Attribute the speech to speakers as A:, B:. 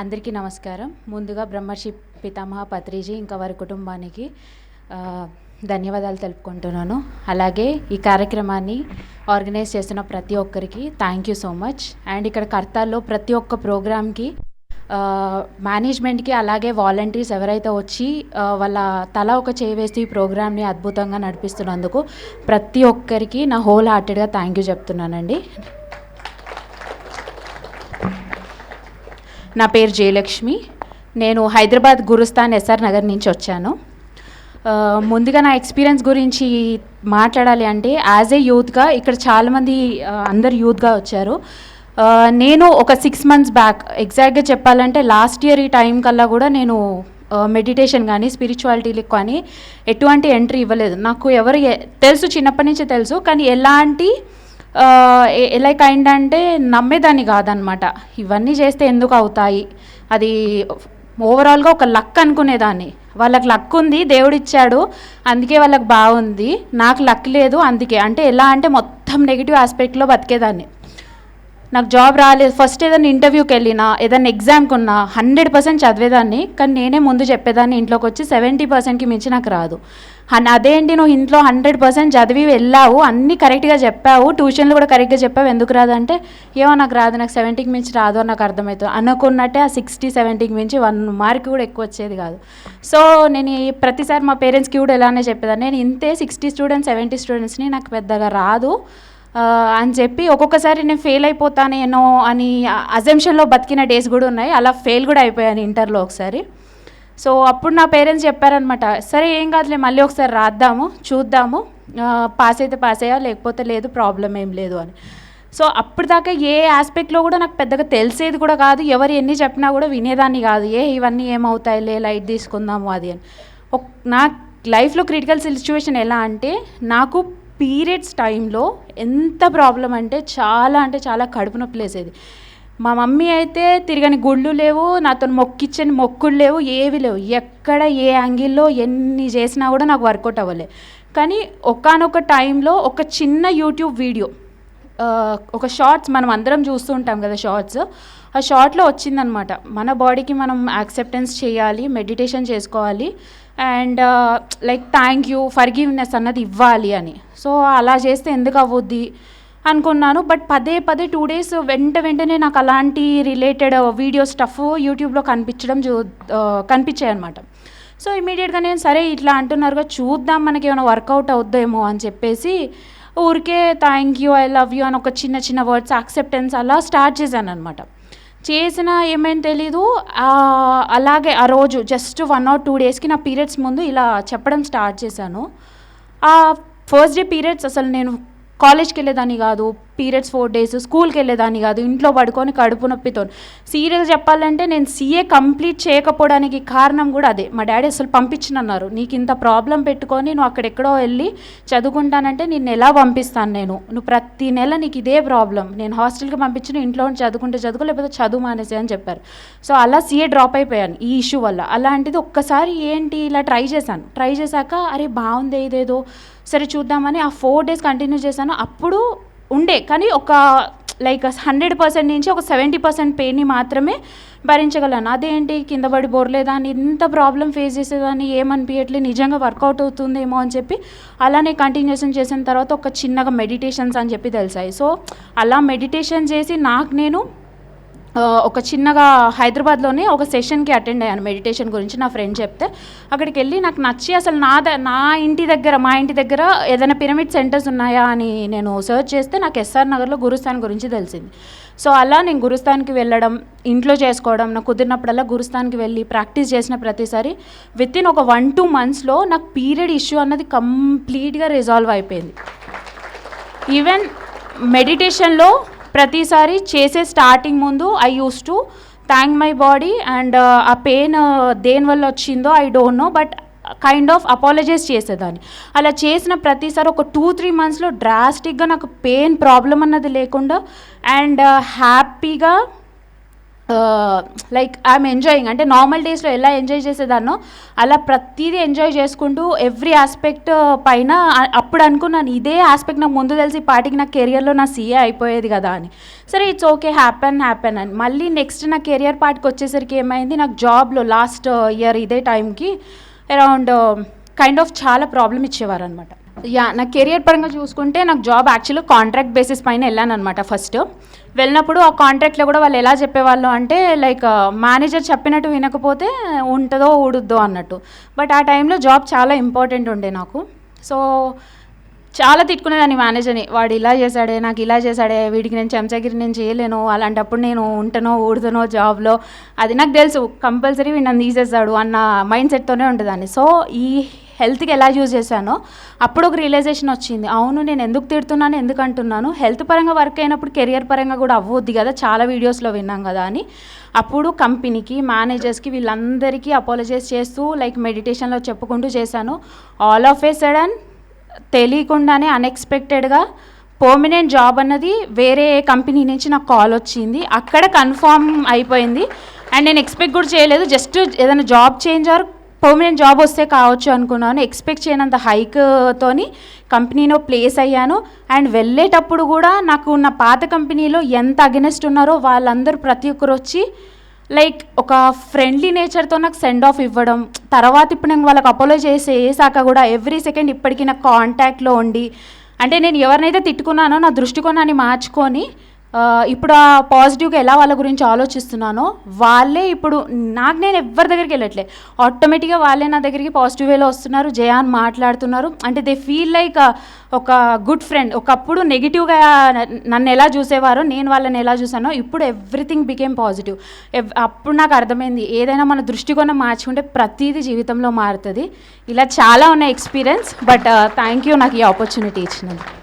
A: అందరికీ నమస్కారం. ముందుగా బ్రహ్మర్షి పితామహ పత్రిజీ ఇంకా వారి కుటుంబానికి ధన్యవాదాలు తెలుపుకుంటున్నాను. అలాగే ఈ కార్యక్రమాన్ని ఆర్గనైజ్ చేస్తున్న ప్రతి ఒక్కరికి thank you so much and ఇక్కడ కర్తాల్లో ప్రతి ఒక్క ప్రోగ్రామ్కి మేనేజ్మెంట్కి అలాగే వాలంటీర్స్ ఎవరైతే వచ్చి వాళ్ళ తల ఒక చేయి ఈ ప్రోగ్రామ్ని అద్భుతంగా నడిపిస్తున్నందుకు ప్రతి ఒక్కరికి నా హోల్ హార్టెడ్గా థ్యాంక్ యూ చెప్తున్నానండి. నా పేరు జయలక్ష్మి. నేను హైదరాబాద్ గురుస్థాన్ ఎస్ఆర్ నగర్ నుంచి వచ్చాను. ముందుగా నా ఎక్స్పీరియన్స్ గురించి మాట్లాడాలి అంటే యాజ్ ఏ యూత్గా ఇక్కడ చాలామంది అందరు యూత్గా వచ్చారు. నేను ఒక సిక్స్ మంత్స్ బ్యాక్ ఎగ్జాక్ట్గా చెప్పాలంటే లాస్ట్ ఇయర్ ఈ టైం కల్లా కూడా నేను మెడిటేషన్ కానీ స్పిరిచువాలిటీలకు కానీ ఎటువంటి ఎంట్రీ ఇవ్వలేదు. నాకు ఎవరు తెలుసు చిన్నప్పటి నుంచి తెలుసు కానీ ఎలాంటి లైక్ ఏంటంటే నమ్మేదాన్ని కాదనమాట ఇవన్నీ చేస్తే ఎందుకు అవుతాయి? అది ఓవరాల్గా ఒక లక్ అనుకునేదాన్ని. వాళ్ళకి లక్ ఉంది దేవుడిచ్చాడు అందుకే వాళ్ళకి బాగుంది. నాకు లక్ లేదు అందుకే. అంటే ఎలా అంటే మొత్తం నెగిటివ్ ఆస్పెక్ట్లో బతికేదాన్ని. నాకు జాబ్ రాలేదు. ఫస్ట్ ఏదైనా ఇంటర్వ్యూకి వెళ్ళినా ఏదైనా ఎగ్జామ్కి ఉన్నా హండ్రెడ్ పర్సెంట్ చదివేదాన్ని. కానీ నేనే ముందు చెప్పేదాన్ని ఇంట్లోకి వచ్చి సెవెంటీ పర్సెంట్కి మించి నాకు రాదు. అదేంటి నువ్వు ఇంట్లో హండ్రెడ్ పర్సెంట్ చదివి వెళ్ళావు అన్నీ కరెక్ట్గా చెప్పావు ట్యూషన్లు కూడా కరెక్ట్గా చెప్పావు ఎందుకు రాదు అంటే ఏమో నాకు రాదు నాకు సెవెంటీకి మించి రాదు అని నాకు అర్థమవుతుంది అనుకున్నట్టే ఆ సిక్స్టీ సెవెంటీకి మించి వన్ మార్క్ కూడా ఎక్కువ వచ్చేది కాదు. సో నేను ప్రతిసారి మా పేరెంట్స్కి కూడా ఇలానే చెప్పేదాన్ని. నేను ఇంతే సిక్స్టీ స్టూడెంట్స్ సెవెంటీ స్టూడెంట్స్ని నాకు పెద్దగా రాదు. అని చెప్పి ఒక్కొక్కసారి నేను ఫెయిల్ అయిపోతానేనో అని అజంప్షన్లో బతికిన డేస్ కూడా ఉన్నాయి. అలా ఫెయిల్ కూడా అయిపోయాను ఇంటర్లో ఒకసారి. సో అప్పుడు నా పేరెంట్స్ చెప్పారనమాట సరే ఏం కాదులే మళ్ళీ ఒకసారి రాద్దాము చూద్దాము. పాస్ అయితే పాస్ అయ్యా లేకపోతే లేదు ప్రాబ్లం ఏం లేదు అని. సో అప్పుడు దాకా ఏ ఆస్పెక్ట్లో కూడా నాకు పెద్దగా తెలిసేది కూడా కాదు. ఎవరు ఎన్ని చెప్పినా కూడా వినేదాన్ని కాదు. ఏ ఇవన్నీ ఏమవుతాయిలే లైట్ తీసుకుందాము అది అని. ఒక నా లైఫ్లో క్రిటికల్ సిచ్యువేషన్ ఎలా అంటే నాకు పీరియడ్స్ టైంలో ఎంత ప్రాబ్లం అంటే చాలా అంటే చాలా కడుపు నొప్పి లేసేది. మా మమ్మీ అయితే తిరగని గుళ్ళు లేవు నాతో మొక్కిచ్చని మొక్కులు లేవు ఏవి లేవు. ఎక్కడ ఏ యాంగిల్లో ఎన్ని చేసినా కూడా నాకు వర్కౌట్ అవ్వలే. కానీ ఒకానొక టైంలో ఒక చిన్న యూట్యూబ్ వీడియో ఒక షార్ట్స్ మనం అందరం చూస్తూ ఉంటాం కదా షార్ట్స్ ఆ షార్ట్లో వచ్చిందనమాట. మన బాడీకి మనం యాక్సెప్టెన్స్ చేయాలి మెడిటేషన్ చేసుకోవాలి. And like thank you forgiveness అన్నది ఇవ్వాలి అని. సో అలా చేస్తే ఎందుకు అవ్వద్ది అనుకున్నాను. బట్ పదే పదే టూ డేస్ వెంట వెంటనే నాకు అలాంటి రిలేటెడ్ వీడియో స్టఫ్ యూట్యూబ్లో కనిపించడం చూ uh, కనిపించాయి అనమాట సో ఇమీడియట్గా నేను సరే ఇట్లా అంటున్నారుగా చూద్దాం మనకి ఏమైనా వర్కౌట్ అవుద్దేమో అని చెప్పేసి ఊరికే thank you I love you అని ఒక చిన్న చిన్న వర్డ్స్ యాక్సెప్టెన్స్ అలా స్టార్ట్ చేశాను అనమాట చేసిన ఏమైంది తెలీదు. అలాగే ఆ రోజు జస్ట్ వన్ ఆర్ టూ డేస్కి నా పీరియడ్స్ ముందు ఇలా చెప్పడం స్టార్ట్ చేశాను. ఆ ఫస్ట్ డే పీరియడ్స్ అసలు నేను కాలేజ్కి వెళ్ళేదాన్ని కాదు. పీరియడ్స్ ఫోర్ డేస్ స్కూల్కి వెళ్ళేదాన్ని కాదు ఇంట్లో పడుకొని కడుపు నొప్పితో. సీరియస్ చెప్పాలంటే నేను సీఏ కంప్లీట్ చేయకపోవడానికి కారణం కూడా అదే. మా డాడీ అసలు పంపించనన్నారు నీకు ఇంత ప్రాబ్లం పెట్టుకొని నువ్వు అక్కడెక్కడో వెళ్ళి చదువుకుంటానంటే నేను ఎలా పంపిస్తాను నేను? నువ్వు ప్రతి నెల నీకు ఇదే ప్రాబ్లం నేను హాస్టల్కి పంపించిన ఇంట్లో ఉండి చదువుకుంటే చదువుకో లేకపోతే చదువు మానేసే అని చెప్పారు. సో అలా సీఏ డ్రాప్ అయిపోయాను ఈ ఇష్యూ వల్ల. అలాంటిది ఒక్కసారి ఏంటి ఇలా ట్రై చేశాను. ట్రై చేశాక అరే బాగుంది ఇదేదో సరే చూద్దామని ఆ ఫోర్ డేస్ కంటిన్యూ చేశాను. అప్పుడు ఉండే. కానీ ఒక లైక్ హండ్రెడ్ పర్సెంట్ నుంచి ఒక సెవెంటీ పర్సెంట్ పెయిన్ని మాత్రమే భరించగలను. అదేంటి? కింద పడి బోర్లేదాన్ని ఇంత ప్రాబ్లం ఫేస్ చేసేదాన్ని ఏమనిపించట్లేదు నిజంగా వర్కౌట్ అవుతుందేమో అని చెప్పి అలానే కంటిన్యూషన్ చేసిన తర్వాత ఒక చిన్నగా మెడిటేషన్స్ అని చెప్పి తెలిసాయి. సో అలా మెడిటేషన్ చేసి నాకు నేను ఒక చిన్నగా హైదరాబాద్లోనే ఒక సెషన్కి అటెండ్ అయ్యాను మెడిటేషన్ గురించి నా ఫ్రెండ్ చెప్తే. అక్కడికి వెళ్ళి నాకు నచ్చి అసలు నా ద నా ఇంటి దగ్గర మా ఇంటి దగ్గర ఏదైనా పిరమిడ్ సెంటర్స్ ఉన్నాయా అని నేను సర్చ్ చేస్తే నాకు ఎస్ఆర్ నగర్లో గురుస్థాన్ గురించి తెలిసింది. సో అలా నేను గురుస్థాన్కి వెళ్ళడం ఇంట్లో చేసుకోవడం నాకు కుదిరినప్పుడల్లా గురుస్థాన్కి వెళ్ళి ప్రాక్టీస్ చేసిన ప్రతిసారి విత్ ఇన్ ఒక వన్ టూ మంత్స్లో నాకు పీరియడ్ ఇష్యూ అన్నది కంప్లీట్గా రిజాల్వ్ అయిపోయింది. ఈవెన్ మెడిటేషన్లో ప్రతిసారి చేసే స్టార్టింగ్ ముందు I use to thank my body and ఆ పెయిన్ uh, దేని వల్ల వచ్చిందో I don't know but kind of apologise చేసేదాన్ని. అలా చేసిన ప్రతిసారి ఒక టూ త్రీ మంత్స్లో డ్రాస్టిక్గా నాకు పెయిన్ ప్రాబ్లం అన్నది లేకుండా అండ్ హ్యాపీగా uh, లైక్ ఐఎమ్ ఎంజాయింగ్ అంటే నార్మల్ డేస్లో ఎలా ఎంజాయ్ చేసేదాన్నో అలా ప్రతిదీ ఎంజాయ్ చేసుకుంటూ ఎవ్రీ ఆస్పెక్ట్ పైన అప్పుడు అనుకున్నాను ఇదే ఆస్పెక్ట్ నాకు ముందు తెలిసి పాటికి నా కెరియర్లో నా సీఏ అయిపోయేది కదా అని. సరే ఇట్స్ ఓకే హ్యాపెన్ హ్యాపెన్ అని. మళ్ళీ నెక్స్ట్ నా కెరియర్ పార్ట్కి వచ్చేసరికి ఏమైంది? నాకు జాబ్లో లాస్ట్ ఇయర్ ఇదే టైంకి అరౌండ్ కైండ్ ఆఫ్ చాలా ప్రాబ్లం ఇచ్చేవారు అనమాట యా నా కెరియర్ పరంగా చూసుకుంటే నాకు జాబ్ యాక్చువల్గా కాంట్రాక్ట్ బేసిస్ పైన వెళ్ళాను అనమాట ఫస్ట్ వెళ్ళినప్పుడు ఆ కాంట్రాక్ట్లో కూడా వాళ్ళు ఎలా చెప్పేవాళ్ళు అంటే లైక్ మేనేజర్ uh, చెప్పినట్టు వినకపోతే ఉంటుందో ఊడుద్దో అన్నట్టు. బట్ ఆ టైంలో జాబ్ చాలా ఇంపార్టెంట్ ఉండే నాకు. సో చాలా తిట్టుకునేదాన్ని మేనేజర్ని వాడు ఇలా చేశాడే నాకు ఇలా చేశాడే వీడికి నేను చెంచగిరి నేను చేయలేను అలాంటప్పుడు నేను ఉంటనో ఊడుతానో జాబ్లో. అది నాకు తెలుసు కంపల్సరీ వీడు నన్ను తీసేస్తాడు అన్న మైండ్ సెట్తోనే ఉండేదాన్ని. సో ఈ హెల్త్కి ఎలా యూజ్ చేశానో అప్పుడు ఒక రియలైజేషన్ వచ్చింది. అవును నేను ఎందుకు తిడుతున్నాను ఎందుకు అంటున్నాను? హెల్త్ పరంగా వర్క్ అయినప్పుడు కెరియర్ పరంగా కూడా అవ్వద్ది కదా చాలా వీడియోస్లో విన్నాం కదా అని. అప్పుడు కంపెనీకి మేనేజర్స్కి వీళ్ళందరికీ అపాలజైజ్ చేస్తూ లైక్ మెడిటేషన్లో చెప్పుకుంటూ చేశాను. ఆల్ ఆఫ్ ఏ సడన్ తెలియకుండానే అన్ఎక్స్పెక్టెడ్గా పర్మనెంట్ జాబ్ అన్నది వేరే కంపెనీ నుంచి నాకు కాల్ వచ్చింది. అక్కడ కన్ఫామ్ అయిపోయింది. అండ్ నేను ఎక్స్పెక్ట్ కూడా చేయలేదు. జస్ట్ ఏదైనా job change or permanent job వస్తే కావచ్చు అనుకున్నాను. ఎక్స్పెక్ట్ చేయనంత హైక్తోని కంపెనీలో ప్లేస్ అయ్యాను. అండ్ వెళ్ళేటప్పుడు కూడా నాకు నా పాత కంపెనీలో ఎంత అగెనెస్ట్ ఉన్నారో వాళ్ళందరూ ప్రతి ఒక్కరు వచ్చి లైక్ ఒక ఫ్రెండ్లీ నేచర్తో నాకు సెండ్ ఆఫ్ ఇవ్వడం. తర్వాత ఇప్పుడు నేను వాళ్ళకి అపోలో చేసి వేసాక కూడా ఎవ్రీ సెకండ్ ఇప్పటికీ నాకు కాంటాక్ట్లో ఉండి అంటే నేను ఎవరినైతే తిట్టుకున్నానో నా దృష్టికోణాన్ని మార్చుకొని ఇప్పుడు ఆ పాజిటివ్గా ఎలా వాళ్ళ గురించి ఆలోచిస్తున్నానో వాళ్ళే ఇప్పుడు నాకు నేను ఎవరి దగ్గరికి వెళ్ళట్లే. ఆటోమేటిక్గా వాళ్ళే నా దగ్గరికి పాజిటివ్ వేలో వస్తున్నారు జయాన్ మాట్లాడుతున్నారు. అంటే దే ఫీల్ లైక్ ఒక గుడ్ ఫ్రెండ్ ఒకప్పుడు నెగిటివ్గా నన్ను ఎలా చూసేవారో నేను వాళ్ళని ఎలా చూసానో ఇప్పుడు ఎవ్రీథింగ్ బికేమ్ పాజిటివ్ అప్పుడు నాకు అర్థమైంది ఏదైనా మన దృష్టికోణం మార్చుకుంటే ప్రతిదీ జీవితంలో మారుతుంది. ఇలా చాలా ఉన్నాయి ఎక్స్పీరియన్స్ బట్ థ్యాంక్ యూ నాకు ఈ ఆపర్చునిటీ ఇచ్చినందుకు.